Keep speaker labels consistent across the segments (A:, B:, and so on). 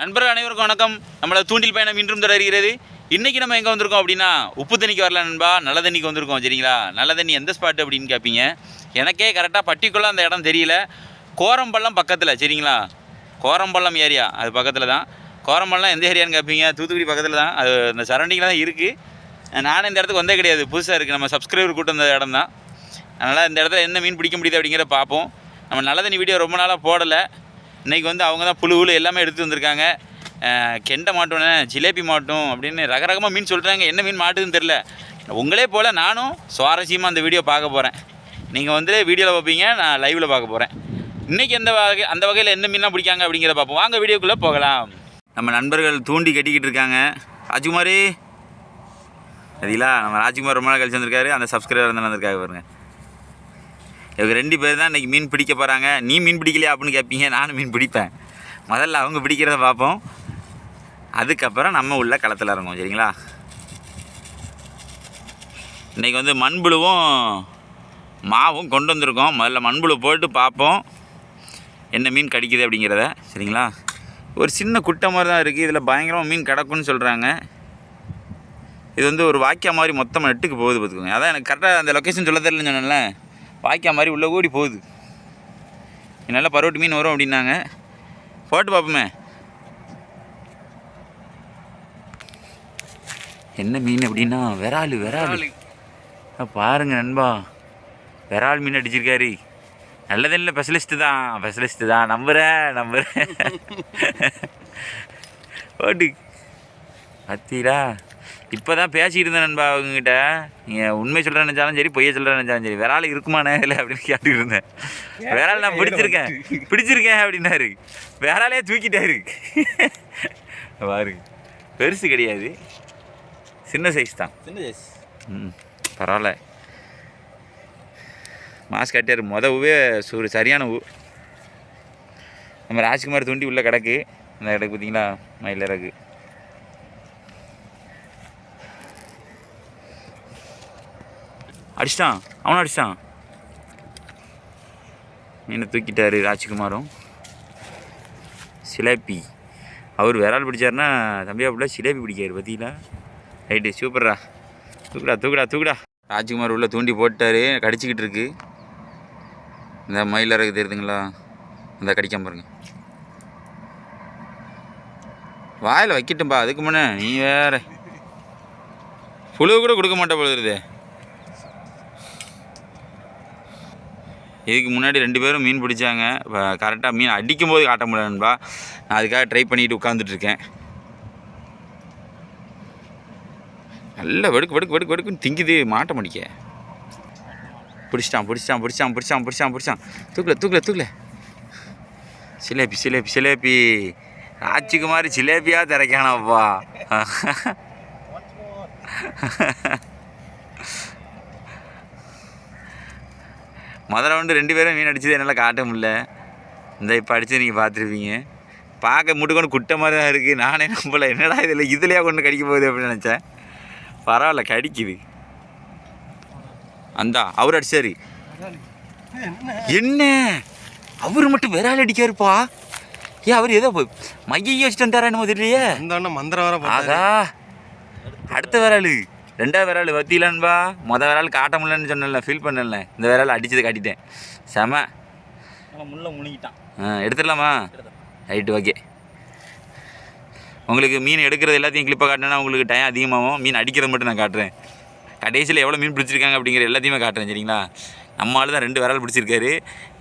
A: நண்பர்கள் அனைவருக்கும் வணக்கம். நம்மளோட தூண்டில் பயணம் இன்றும் தொடர்கிறது. இன்றைக்கி நம்ம எங்கே வந்திருக்கோம் அப்படின்னா உப்பு தண்ணிக்கு வரல நண்பா நல்ல தண்ணிக்கு வந்திருக்கோம் சரிங்களா? நல்ல தண்ணி எந்த ஸ்பாட் அப்படின்னு கேட்பீங்க எனக்கே கரெக்டாக பர்டிகுலராக அந்த இடம் தெரியல. கோரம்பள்ளம் பக்கத்தில் சரிங்களா? கோரம்பள்ளம் ஏரியா அது பக்கத்தில் தான். கோரம்பள்ளம் எந்த ஏரியான்னு கேட்பீங்க தூத்துக்குடி பக்கத்தில் தான். அது அந்த சரௌண்டிங்கில் தான் இருக்குது நானும் இந்த இடத்துக்கு வந்தே கிடையாது. புதுசாக இருக்குது நம்ம சப்ஸ்கிரைபர் கூட்டம் இந்த இடம் தான். அதனால் இந்த இடத்துல என்ன மீன் பிடிக்க முடியுது அப்படிங்கிறத பார்ப்போம். நம்ம நல்ல தண்ணி வீடியோ ரொம்ப நாளாக போடலை. இன்றைக்கி வந்து அவங்க தான் புழு உழு எல்லாமே எடுத்து வந்திருக்காங்க. கெண்டை மாட்டோன்னே ஜிலேபி மாட்டும் அப்படின்னு ரகரகமாக மீன் சொல்கிறாங்க என்ன மீன் மாட்டுதுன்னு தெரில உங்களே போல் நானும் சுவாரஸ்யமாக அந்த வீடியோ பார்க்க போகிறேன் நீங்கள் வந்து வீடியோவில் பார்ப்பீங்க நான் லைவில் பார்க்க போகிறேன் இன்றைக்கி எந்த வகை அந்த வகையில் என்ன மீன்லாம் பிடிக்காங்க அப்படிங்கிறத பார்ப்போம். வாங்க வீடியோக்குள்ளே போகலாம். நம்ம நண்பர்கள் தூண்டி கட்டிக்கிட்டு இருக்காங்க. ராஜ்குமாரி சரிங்களா? நம்ம ராஜ்குமார் ரொம்ப நாள் கழிச்சு வந்திருக்காரு. அந்த சப்ஸ்கிரைபர் வந்து வந்திருக்காரு பாருங்கள் இவங்க ரெண்டு பேர் தான் இன்றைக்கி மீன் பிடிக்க போகிறாங்க நீ மீன் பிடிக்கலையா அப்படின்னு கேட்பீங்க நானும் மீன் பிடிப்பேன். முதல்ல அவங்க பிடிக்கிறத பார்ப்போம். அதுக்கப்புறம் நம்ம உள்ள களத்தில் இறங்குவோம் சரிங்களா? இன்றைக்கி வந்து மண்புழுவும் மாவும் கொண்டு வந்திருக்கோம். முதல்ல மண்புழு போட்டு பார்ப்போம். என்ன மீன் கடிக்குது அப்படிங்கிறத சரிங்களா? ஒரு சின்ன குட்டை மாதிரி தான் இருக்குது இதில் பயங்கரமாக மீன் கிடக்குன்னு சொல்கிறாங்க இது வந்து ஒரு வாக்கியா மாதிரி மொத்தமாக நெட்டுக்கு போகுது பார்த்துக்கோங்க. அதான் எனக்கு கரெக்டாக அந்த லொக்கேஷன் சொல்ல தெரியலன்னு சொன்னேன்ல. வாக்கியா மாதிரி உள்ளே ஓடி போகுது. நல்லா பரோட்டு மீன் வரும் அப்படின்னாங்க. போட்டு பார்ப்போமே என்ன மீன் அப்படின்னா? விராலு விராலு பாருங்க நண்பா. விரால் மீன் அடிச்சிருக்காரு. நல்லதில்ல ஸ்பெஷலிஸ்ட்டு தான். ஸ்பெஷலிஸ்ட்டு தான். நம்புகிறேன் நம்புகிறேன் ஓட்டு பத்தீரா? இப்போ தான் பேசிக்கிட்டு இருந்தேன் நண்பா அவங்ககிட்ட. நீங்கள் உண்மை சொல்கிறேன்னு நினச்சாலும் சரி பொய்ய சொல்கிறேன்னு நினச்சாலும் சரி. விரால் இருக்குமாண்ணே இல்லை அப்படின்னு கேட்டுக்கிட்டு இருந்தேன். விரால் நான் பிடிச்சிருக்கேன். பிடிச்சிருக்கேன் அப்படின்னாரு. விராலே தூக்கிட்டாரு பாரு. பெருசு கிடையாது. சின்ன சைஸ் தான்.
B: சின்ன ஜெஸ்
A: ம் பரவாயில்ல. மாஸ்க் கட்டியார். மொத ஊவே சூறு சரியான ஊ நம்ம ராஜ்குமார் தூண்டி உள்ளே கிடக்கு. அந்த கிடக்கு பார்த்தீங்களா மயில் அடிச்சிட்டான். அவனும் அடிச்சிட்டான். மீனை தூக்கிட்டாரு ராஜ்குமாரும். சிலேபி. அவர் விரால் பிடிச்சாருன்னா தம்பியா அப்படிலாம் சிலேபி பிடிக்காரு பார்த்தீங்களா ரைட்டு சூப்பர்ரா. தூக்குடா தூக்குடா தூக்குடா. ராஜ்குமார் உள்ளே தூண்டி போட்டாரு கடிச்சிக்கிட்டு இருக்கு. இந்த மயில் தெரியுதுங்களா? இந்த கடிக்காம பாருங்க. வாயில் வைக்கட்டும்பா அதுக்கு முன்னே நீ வேற. புழு கூட கொடுக்க மாட்டேன் பொழுதுருதே இதுக்கு முன்னாடி ரெண்டு பேரும் மீன் பிடிச்சாங்க. கரெக்டாக மீன் அடிக்கும்போது காட்ட முடியலன்பா நான் அதுக்காக ட்ரை பண்ணிட்டு உட்காந்துட்ருக்கேன் நல்லா வெடுக்கு வெடுக்கு வெடுக்கு வெடுக்குன்னு திங்குது. மாட்ட முடிக்க பிடிச்சிட்டான் பிடிச்சிட்டான் பிடிச்சான் பிடிச்சான் பிடிச்சான் பிடிச்சான் தூக்கல தூக்கல தூக்கல. சிலேபி சிலேபி சிலேபி. ராஜ்குமார் சிலேபியாக திறக்கானப்பா முதல்ல வந்து ரெண்டு பேரும் மீன் அடிச்சது என்னால் காட்ட முடியல. இந்த இப்போ அடித்து நீங்கள் பார்த்துருப்பீங்க பார்க்க முட்டுக்கொண்டு குட்டை மாதிரி தான் இருக்குது நானே நம்பல. என்னடா இதில் இதுலையா கொண்டு கடிக்க போகுது அப்படின்னு நினச்சேன். பரவாயில்ல கடிக்குது. அந்தா அவர் அடிச்சாரு. என்ன? அவர் மட்டும் விரால் அடிக்காருப்பா. ஏன் அவர் ஏதோ மைய வச்சுட்டு வந்தாரா என்னமோ தெரியலையே.
B: மந்திரம் வர
A: ஆகா அடுத்த விரால் ரெண்டாவது விரால் வத்திலன்பா மொதல் விரால் காட்ட முடியலன்னு சொன்னல ஃபீல் பண்ணல இந்த விரால் அடிச்சதை காட்டிட்டேன். செம.
B: முள்ள முழுங்கிட்டான்.
A: ஆ எடுத்துடலாமா? ரைட்டு ஓகே உங்களுக்கு மீன் எடுக்கிறது எல்லாத்தையும் கிளிப்பாக காட்டினா உங்களுக்கு டைம் அதிகமாகும். மீன் அடிக்கிறது மட்டும் நான் காட்டுறேன். கடைசியில் எவ்வளோ மீன் பிடிச்சிருக்காங்க அப்படிங்கிற எல்லாத்தையுமே காட்டுறேன் சரிங்களா? நம்ம ஆள் தான் ரெண்டு விரல் பிடிச்சிருக்காரு.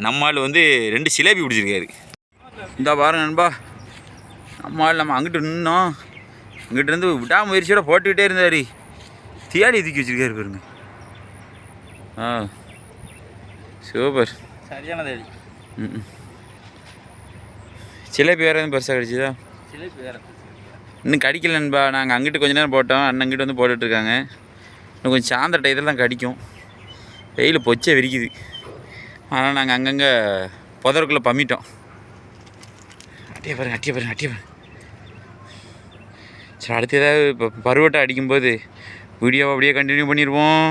A: நம்ம ஆள் வந்து ரெண்டு சிலேபி பிடிச்சிருக்காரு. இந்த பாருங்க நண்பா. நம்ம ஆள் நம்ம அங்கிட்டு நின்னோம். இங்கிட்ட இருந்து விடாமுயற்சியோட போட்டுக்கிட்டே இருந்தார். தியாலி தூக்கி வச்சிருக்காரு பாருங்க. ஆ. சூப்பர்.
B: சரியான தேடி
A: ம் சிலேபி வேறு எதுவும் பெருசாக கிடச்சிதா?
B: சிலேபி வேற
A: இன்னும் கடிக்கல நண்பா. நாங்கள் அங்கிட்டு கொஞ்ச நேரம் போட்டோம். அண்ணன் அங்கிட்டு வந்து போட்டுட்ருக்காங்க இன்னும் கொஞ்சம் சாயந்தர டயத்தில் தான் கடிக்கும். வெயில் பொச்சை விரிக்குது. ஆனால் நாங்கள் அங்கங்கே புதருக்குள்ளே பம்மிட்டோம். அட்டிய பாருங்க அட்டிய பாருங்க அட்டிய பாருங்க. சரி அடுத்து ஏதாவது இப்போ பருவட்டை அடிக்கும்போது வீடியோவை அப்படியே கண்டினியூ பண்ணிடுவோம்.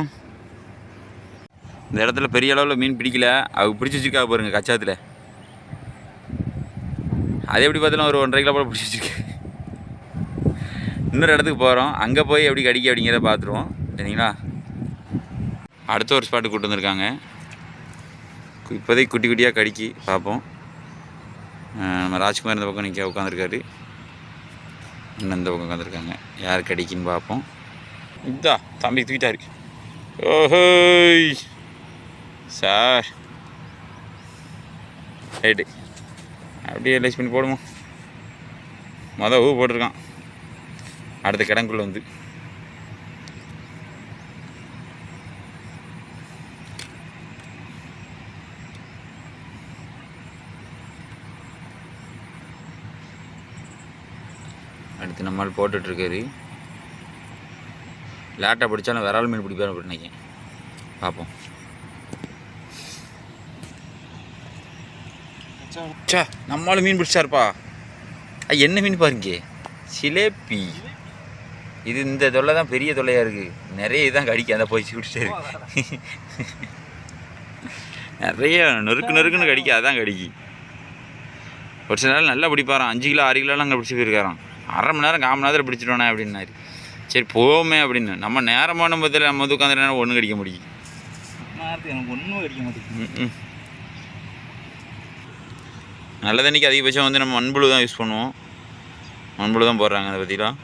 A: இந்த இடத்துல பெரிய அளவில் மீன் பிடிக்கல. அவங்க பிடிச்சி வச்சுருக்கா பாருங்கள் கச்சாத்தில். அது எப்படி பார்த்தாலும் ஒரு ஒன்றரை கிலோ போல் பிடிச்சி வச்சுருக்கேன் இன்னொரு இடத்துக்கு போகிறோம் அங்கே போய் எப்படி கடிக்க அப்படிங்கிறத பார்த்துருவோம். சரிங்களா? அடுத்த ஒரு ஸ்பாட்டு கூட்டு வந்திருக்காங்க. இப்போதைக்கு குட்டி குட்டியாக கடிக்கி பார்ப்போம். நம்ம ராஜ்குமார் இந்த பக்கம் நிற்க உட்காந்துருக்காரு இன்னும் இந்த பக்கம் உட்காந்துருக்காங்க யார் கடிக்குன்னு பார்ப்போம். இதா தம்பி தூக்கிட்டாரு ஓஹோய். சார். ரைட்டு அப்படியே லைஸ் பண்ணி போடுவோம் மொதல் ஊ போட்டிருக்கான். அடுத்த கிடங்குள்ளே வந்து. அடுத்து நம்மால் போட்டுட்ருக்காரு லேட்டாக பிடிச்சாலும் விரால் மீன் பிடிப்பாரு அப்படின்னு பார்ப்போம் சா நம்மளும் மீன் பிடிச்சாருப்பா. ஐ, என்ன மீன் பாருங்க சிலேபி இது இந்த தொல்லை தான் பெரிய தொல்லையாக இருக்குது நிறைய இதான் கடிக்க அந்த போய் பிடிச்சாரு நிறைய நொறுக்கு நொறுக்குன்னு கடிக்க அதான் கடிக்கு. ஒரு சில நாள் நல்லா பிடிப்பாரான் அஞ்சு கிலோ ஆறு கிலோலாம் அங்கே பிடிச்சி போயிருக்காரான் அரை மணி நேரம் கால் நேரத்தில் பிடிச்சிட்டோனே அப்படின்னாரு. சரி போவோமே அப்படின்னு. நம்ம நேரமான பத்தில் நம்ம வந்து உட்காந்து நேரம் ஒன்றும் கடிக்க முடியும்
B: எனக்கு ஒன்றும் கிடைக்க மாட்டேங்குது.
A: நல்ல தண்ணிக்கு அதிகபட்சம் வந்து நம்ம மண்புழு தான் யூஸ் பண்ணுவோம். மண்புழு தான் போடுறாங்க அதை பற்றிலாம்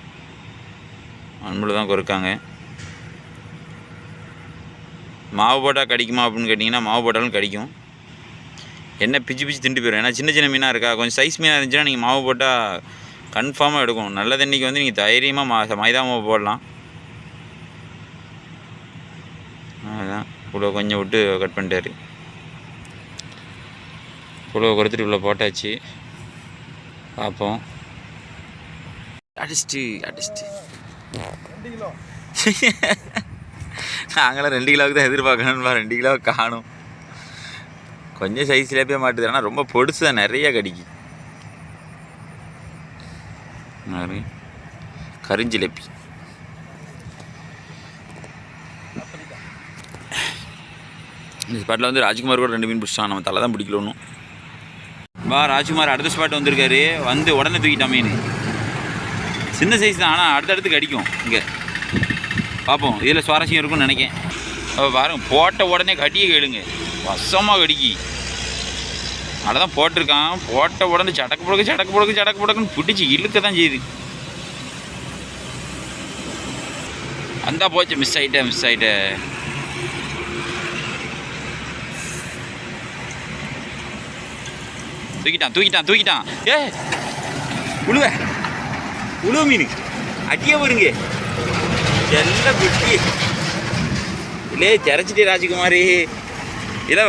A: மண்புழு தான் கொறுக்காங்க. மாவு போட்டால் கடிக்குமா அப்படின்னு கேட்டிங்கன்னா மாவு போட்டாலும் கடிக்கும். என்ன பிச்சு பிச்சு திண்டு போயிடும் ஏன்னா சின்ன சின்ன மீனாக இருக்கா? கொஞ்சம் சைஸ் மீனாக இருந்துச்சுன்னா நீங்கள் மாவு போட்டால் கன்ஃபார்மாக எடுக்கும் நல்ல தண்ணிக்கு வந்து நீங்கள் தைரியமாக மா மைதா மாவு போடலாம். அதுதான் இவ்வளோ கொஞ்சம் விட்டு கட் பண்ணிட்டாரு. இவ்வளோ கொடுத்துட்டு இவ்வளோ போட்டாச்சு. பார்ப்போம். அடிச்சிட்டு அடிச்சிட்டு. நாங்களாம் ரெண்டு கிலோவுக்கு தான் எதிர்பார்க்கணும்பா ரெண்டு கிலோ காணும். கொஞ்சம் சைஸ்லேயே போய் மாட்டுது. ஆனால் ரொம்ப பொடுசு தான். நிறைய கடிக்கு. கரிஞ்சிலப்பி. இந்த ஸ்பாட்டில் வந்து ராஜ்குமார் கூட ரெண்டு மீன் பிடிச்சான். நம்ம தலை தான் பிடிக்கலன்னு பா வா ராஜ்குமார் அடுத்த ஸ்பாட் வந்திருக்காரு. வந்து உடனே தூக்கிட்டான் மீன். சின்ன சைஸ் தான் ஆனால் அடுத்தடுத்து கடிக்கும். இங்கே. பார்ப்போம் இதில் சுவாரஸ்யம் இருக்கும்னு நினைக்கேன். அப்போ பாருங்க போட்ட உடனே கடியை கேளுங்க. வசமாக கடிக்கி. அதை தான் போட்டிருக்கான். போட்ட உடனே சடக்கு புடக்கு சடக்கு புடக்கு சடக்கு புடக்குன்னு பிடிச்சி இழுக்க தான் செய்யுது. அந்த போச்சு மிஸ் ஆகிட்டேன் மிஸ் ஆகிட்டேன் தூக்கிட்டான் தூக்கிட்டான் தூக்கிட்டான். ஏ உழுவ. உழுவ மீன். அடியே வருங்க. செல்ல குட்டி இல்லே சிறச்சிட்டே ராஜகுமாரி. இல்லை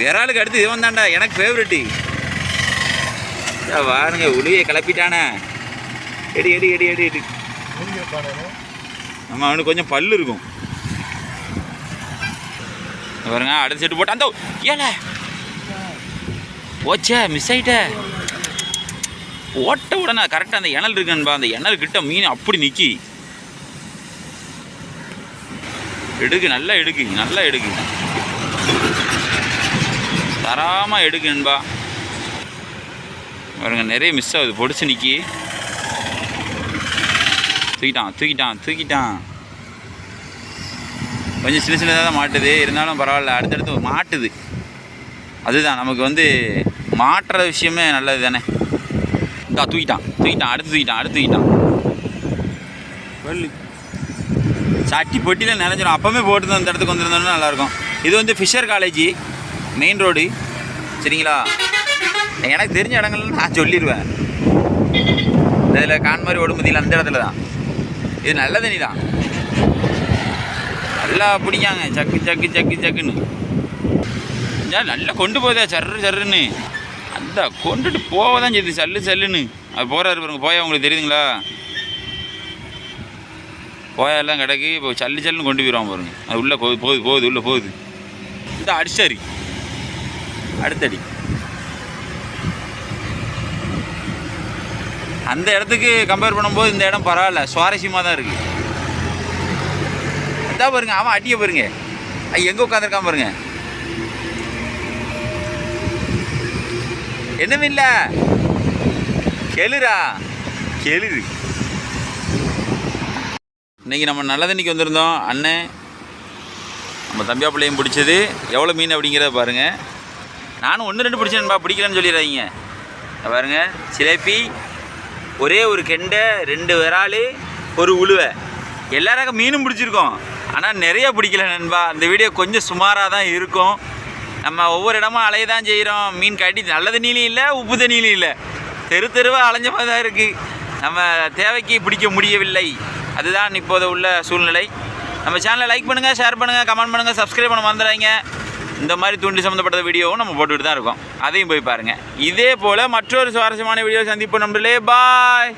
A: விராலுக்கு அடுத்து இவன் தாண்டா எனக்கு ஃபேவரெட்டு பாருங்க உளியை கிளப்பிட்டானே. எடி எடி எடி எடி எடி. ஆமாம் அவனுக்கு கொஞ்சம் பல்லு இருக்கும். பாருங்க அடுத்த செட்டு போட்டான் அந்த ஏல. போச்சே மிஸ் ஆயிட்டே. ஓட்ட உடனே கரெக்டாக அந்த இணல் இருக்குன்பா அந்த இணல் கிட்ட மீன் அப்படி நிற்கி எடுக்கு நல்லா எடுக்கு நல்லா எடுக்கு. தராமல் எடுக்கு நண்பா. பாருங்க நிறைய மிஸ் ஆகுது. பொடிச்சு நிக்கி. தூக்கிட்டான் தூக்கிட்டான் தூக்கிட்டான். கொஞ்சம் சின்ன சின்னதாக தான் மாட்டுது. இருந்தாலும் பரவாயில்ல அடுத்தடுத்து மாட்டுது. அதுதான் நமக்கு வந்து மாட்டுற விஷயமே நல்லது தானே. இந்தா தூக்கிட்டான் தூக்கிட்டான் அடுத்து தூக்கிட்டான் அடுத்து தூக்கிட்டான். சட்டி பொட்டியில் நிறைஞ்சிடும் அப்போவே போட்டு அந்த இடத்துக்கு வந்திருந்தோம்னா நல்லாயிருக்கும். இது வந்து ஃபிஷர் காலேஜ் மெயின் ரோடு சரிங்களா? எனக்கு தெரிஞ்ச இடங்கள்ல நான் சொல்லிடுவேன் இதில் கான்மாரி ஒடுமதியில் அந்த இடத்துல தான். இது நல்ல தண்ணி தான். நல்லா பிடிக்காங்க. சக்கு சக்கு சக்கு சக்குன்னு. நல்லா கொண்டு போதே சர்ரு சர்ருன்னு. அந்த கொண்டுட்டு போக தான் செய்யுது. சல்லு சல்லுன்னு. அது போகிறாரு பாருங்க. போயா உங்களுக்கு தெரியுதுங்களா? போயெல்லாம் கிடக்கு. இப்போ சல்லு சல்லுன்னு கொண்டு போயிடுவான் பாருங்க. அது உள்ளே போகுது போகுது போகுது உள்ளே போகுது. இந்த அடிச்சாரு. அடுத்தடி. அந்த இடத்துக்கு கம்பேர் பண்ணும்போது இந்த இடம் பரவாயில்ல சுவாரஸ்யமாக தான் இருக்குது அதான் பாருங்க அவன் அடிய பாருங்க. எங்கே உட்காந்துருக்கான் பாருங்க. என்னமே இல்லை கெளுரா கெளுரு இன்னைக்கு நம்ம நல்ல வந்திருந்தோம் அண்ணன். நம்ம தம்பியா பிள்ளையும் பிடிச்சது. எவ்வளோ மீன் அப்படிங்கிறத பாருங்கள் நானும் ஒன்று ரெண்டு பிடிச்சேன்பா பிடிக்கலன்னு சொல்லிடுறாங்க பாருங்க சிலேபி ஒரே ஒரு கெண்டை ரெண்டு விரால் ஒரு உழுவை. எல்லாருக்கும் மீனும் பிடிச்சிருக்கோம். ஆனால் நிறைய பிடிக்கல நண்பா. அந்த வீடியோ கொஞ்சம் சுமாராக தான் இருக்கும். நம்ம ஒவ்வொரு இடமும் அலைய தான் செய்கிறோம் மீன் கட்டி நல்ல தண்ணியிலையும் இல்லை உப்பு தண்ணியிலையும் இல்லை. தெரு தெருவாக அலைஞ்ச மாதிரி தான் இருக்குது நம்ம தேவைக்கு பிடிக்க முடியவில்லை. அதுதான் இப்போது உள்ள சூழ்நிலை. நம்ம சேனலை லைக் பண்ணுங்கள் ஷேர் பண்ணுங்கள் கமெண்ட் பண்ணுங்கள் சப்ஸ்கிரைப் பண்ண மறந்துடாதீங்க. இந்த மாதிரி தூண்டி சம்மந்தப்பட்ட வீடியோவும் நம்ம போட்டுக்கிட்டு தான் இருக்கோம். அதையும் போய் பாருங்கள் இதே போல் மற்றொரு சுவாரஸ்யமான வீடியோ சந்திப்போம் நம்மளே பாய்